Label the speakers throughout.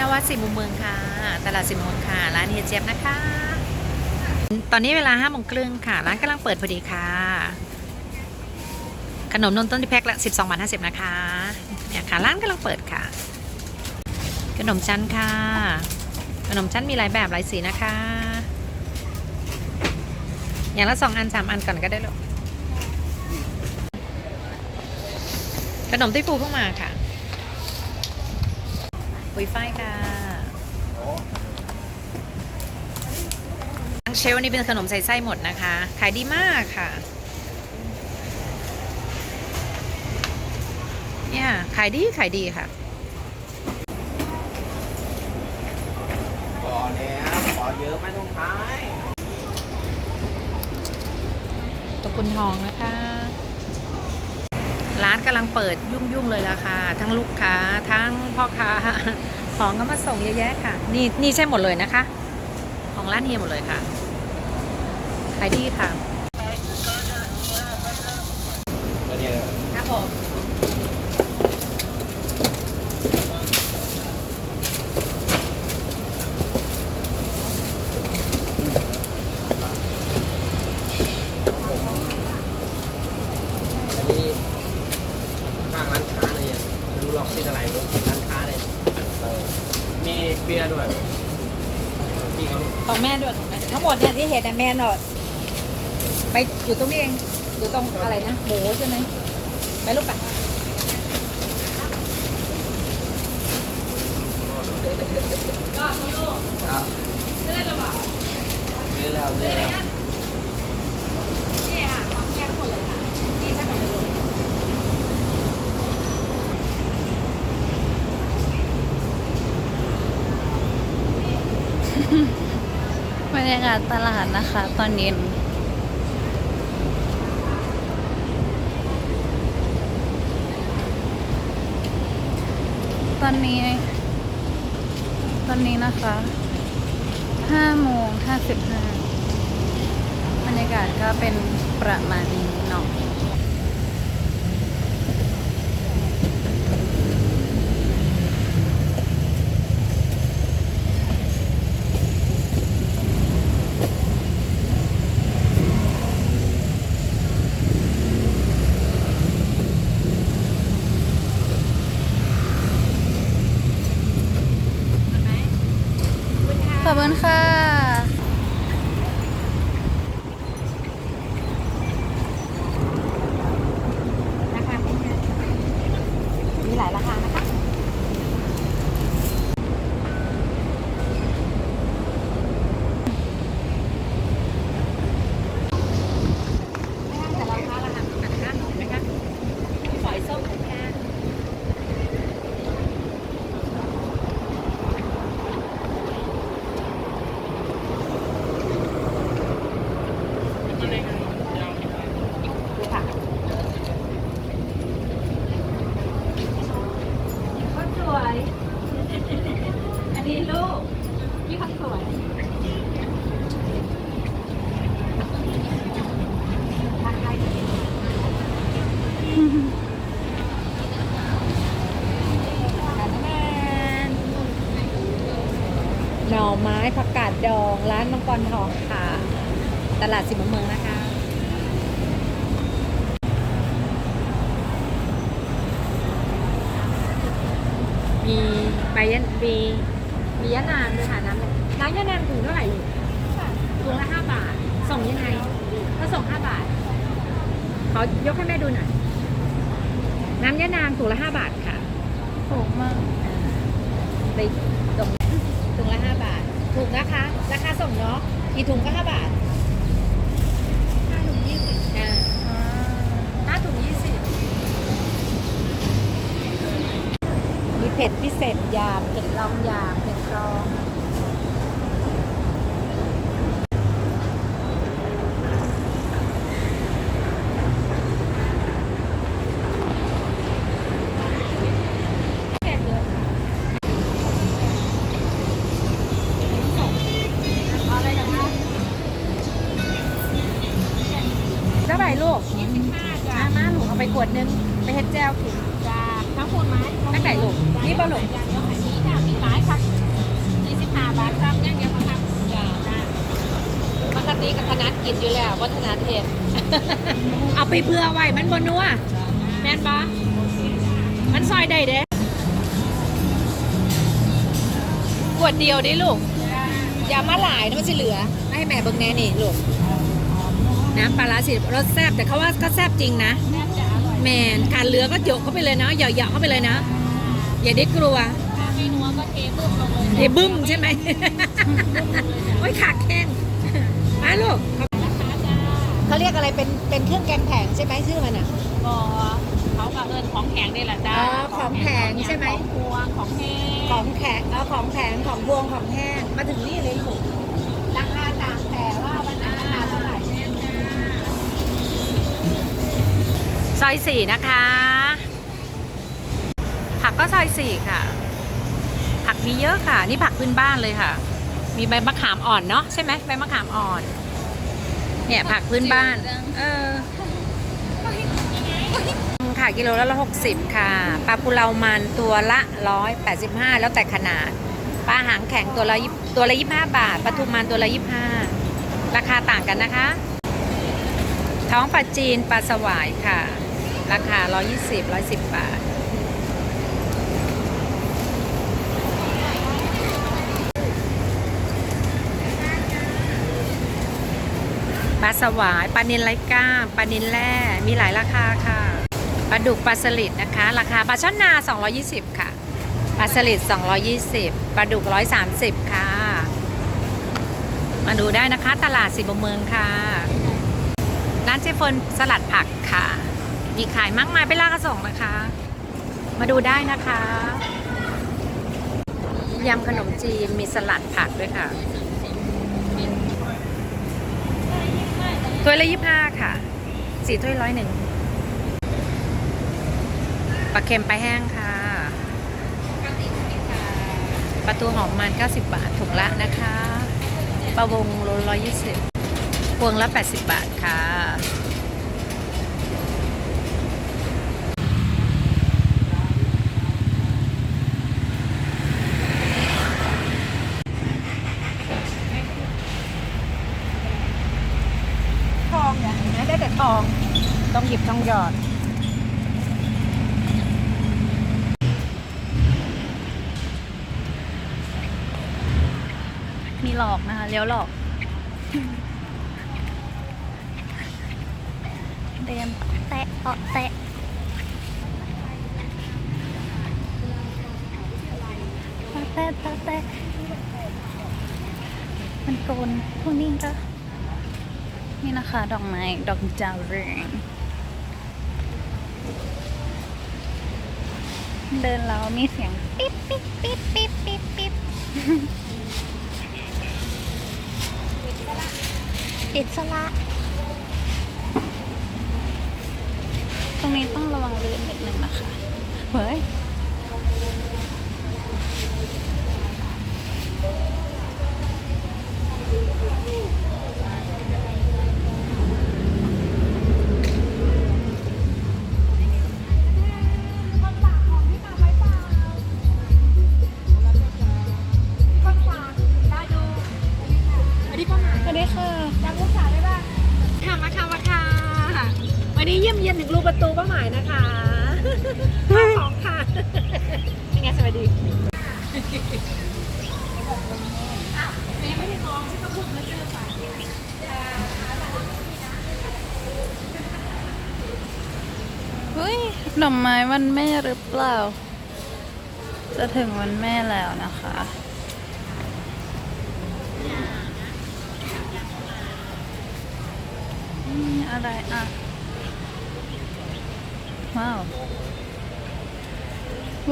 Speaker 1: นวัดสี่มุมเมืองค่ะ ตลาดสี่มุมเมืองค่ะ ร้านเฮียเจี๊ยบนะคะ ตอนนี้เวลาห้าโมงครึ่งค่ะ ร้านกำลังเปิดพอดีค่ะ ขนมนมต้นที่แพ็คละ12บสองบาท50นะคะ เนี่ยค่ะ ร้านกำลังเปิดค่ะ ขนมชั้นค่ะ ขนมชั้นมีหลายแบบหลายสีนะคะ อย่างละสองอันสามอันก่อนก็ได้ลูกขนมที่ฟูเพิ่งมาค่ะ ปุยฝ้ายค่ะทั้งเชลฟ์นี่เป็นขนมใส่ไส้หมดนะคะ ขายดีมากค่ะ เนี่ยขายดีขายดีค่ะ
Speaker 2: ก่อนแล้วขอเยอะไม่ต้องท้าย
Speaker 1: ตะกุนทองนะคะ ร้านกำลังเปิดยุ่งๆเลยละค่ะ ทั้งลูกค้าทั้งพ่อค้าของก็มาส่งเยอะแยะค่ะ นี่นี่ใช่หมดเลยนะคะ ของร้านเฮียหมดเลยค่ะขายดีค่ะ
Speaker 2: แล้วเนี่ย
Speaker 1: ครับผม
Speaker 2: อันนี้ข้างร้านค้าเลยอะไม่รู้หรอกที่อะไรรู้ร้านค้าเลยเออ มีเบียร์ด้วยพี่เขา
Speaker 1: ของแม่ด้วยของแม่ทั้งหมดเนี่ยที่เห็นเนี่ยแม่หนอดไปอยู่ตรงนี้เองอยู่ตรงอะไรนะหมูใช่ไหมไปลูกไป
Speaker 2: ครับเล่นแล้วเล่นแล้วเล่นแล้ว
Speaker 1: นี่ค่ะของแม่ทั้งหมดเลยค่ะนี่ทั้งหมดเลย
Speaker 3: บ รรยากาศตลาดนะคะ ตอนเย็นตอนนี้ ตอนนี้นะคะห้าโมงห้าสิบห้าบรรยากาศก็เป็นประมาณนี้เนาะ ขอบคุณค่ะ
Speaker 1: ราคาเป็นไงมีหลายราคานะคะ แต่ราคาราคาเหมือนกันนะคะเห็นไหมคะฝอยส้มแค่ ดูค่ะคนสวย อันนี้ลูกพี่คนสวยทักทายดี หน่อไม้ผักกาดดอง ร้านมังกรทองค่ะ ตลาดสิบมุมเมืองนะคะ มีใบยะมีมียะนางด้วยค่ะน้ำน้ำยะนางถุงเท่าไหร่ถุงละห้าบาท ส่งยังไงก็ส่งห้าบาท ขอยกให้แม่ดูหน่อย น้ำยะนางถุงละห้าบาทค่ะ
Speaker 3: ถูกมาก
Speaker 1: ไปส่ง ถุงละห้าบาท ถูกนะคะ ราคาส่งเนาะกี่ถุงก็ห้าบาทห้าถุงยี่สิบอ่าห้าถุงยี่สิบมีเผ็ดพิเศษยามเผ็ดรองยามเผ็ดรอง วดนึงไปเฮ็ดแจวกินจ้าทั้งขวดไหมตั้งไหนลูกนี่ป่ะลูก
Speaker 4: เดี๋ยวขายนี้จ้ะมี
Speaker 1: หลายครับยี่สิบห้าบาทครับย่างเดียวครับจ้าปกติกับธนัดกินอยู่แล้ววัฒนาเทศเอาไปเพื่อไว้มันบนนัวแม่นปะมันซอยได้เด้ขวดเดียวดิลูก อย่ามาหลายนะมันจะเหลือ ให้แม่เบิ่งแน่นี่ลูกน้ำปลาร้าสิรสแซ่บแต่เขาว่าก็แซ่บจริงนะ แมนการเหลือก็โยกเข้าไปเลยเนาะเหยาะๆเข้าไปเลยนะ อย่าได้กลัว
Speaker 4: ไม่นัวก็เทบึ้มลงเลย
Speaker 1: เทบึ้มใช่ไหมโอ้ยขาแข้งมาลูกเขาเรียกอะไรเป็นเป็นเครื่องแกงแผงใช่ไหมชื่อมันอะ
Speaker 4: ก็เขาก็เอินของแข็งนี่แหละจ้า
Speaker 1: อ๋อของแข็งใช่ไหม
Speaker 4: ของพวงของแห้ง
Speaker 1: ของแข็งเอาของแข็งของพวงของแห้งมาถึงนี่เลย อยสี่นะคะ ผักก็ซอยสี่ค่ะ ผักมีเยอะค่ะ นี่ผักพื้นบ้านเลยค่ะ มีใบมะขามอ่อนเนาะใช่ไหมใบมะขามอ่อน เนี่ยผักพื้นบ้าน เออค่ะกิโลละหกสิบค่ะปลาปูเลามันตัวละร้อยแปดสิบห้าแล้วแต่ขนาดปลาหางแข็งตัวละตัวละยี่ห้าบาทปลาทูมันตัวละยี่ห้าราคาต่างกันนะคะ ท้องปลาจีนปลาสวายค่ะ ราคา 120 110 บาท ปลาสวาย ปลานิลไร้ก้ามปลานิลแร่ มีหลายราคาค่ะ ปลาดุกปลาสลิดนะคะ ราคาปลาช่อนนา 220 ค่ะ ปลาสลิด 220 ปลาดุก 130 ค่ะ มาดูได้นะคะ ตลาดสิบเมืองค่ะร้านเจฟนสลัดผักค่ะ มีขายมากมายเป็นลากระส่งนะคะ มาดูได้นะคะยำขนมจีนมีสลัดผักด้วยค่ะถ้วยละยี่ห้าค่ะสี่ถ้วยร้อยหนึ่งปลาเค็มปลาแห้งค่ะปลาทูหอมมัน 90 บาทถุงละนะคะปลาวงโลร้อยยี่สิบพวงละ 80 บาทค่ะ ทองอย่างนี้ได้แต่ท อง ต้องหยิบต้องหยอด
Speaker 3: มีหลอกนะคะเลี้ยวหลอกเดินแตะเปาะแตะปะแตะปะแตะมันโกนพวกนี้ก็ นี่นะคะ ดอกไม้ ดอกจาวเรืองเดินแล้วมีเสียงปิ๊บปิ๊บปิ๊บปิ๊บปิ๊บปิ๊บอิสระตรงนี้ต้องระวังลื่นนิดนึงนะคะ เฮ้ย สวัสดีค่ะ
Speaker 1: จำลูกสาวได้ป่ะค่ะมาค่ะมาค่ะวันนี้เยี่ยมเยียนถึงรูประตูป้าหมายนะคะมาของค่ะเป็นไงสวัสดีอ้าวแม่ไม่ได้มองฉันก็พูดมาเจอฝ่าย
Speaker 3: เฮ้ยดอกไม้วันแม่หรือเปล่า จะถึงวันแม่แล้วนะคะ นี่อะไรอะ ว้าว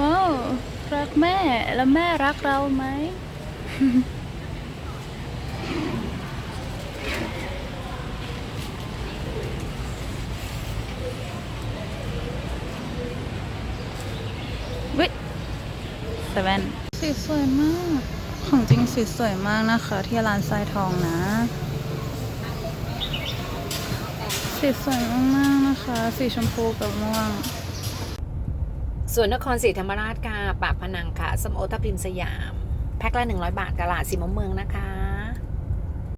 Speaker 3: ว้าว รักแม่ แล้วแม่รักเราไหม วิเซเว่นสีสวยมาก ของจริงสีสวยมากนะคะ ที่ร้านทรายทองนะ สีสวยมากๆนะคะ สีชมพูกับม่วง
Speaker 1: ส่วนนครศรีธรรมราชค่ะปากพนังค่ะสมโอทับทิมสยาม แพ็คละ100 บาทกะลาดสีมะเมืองนะคะ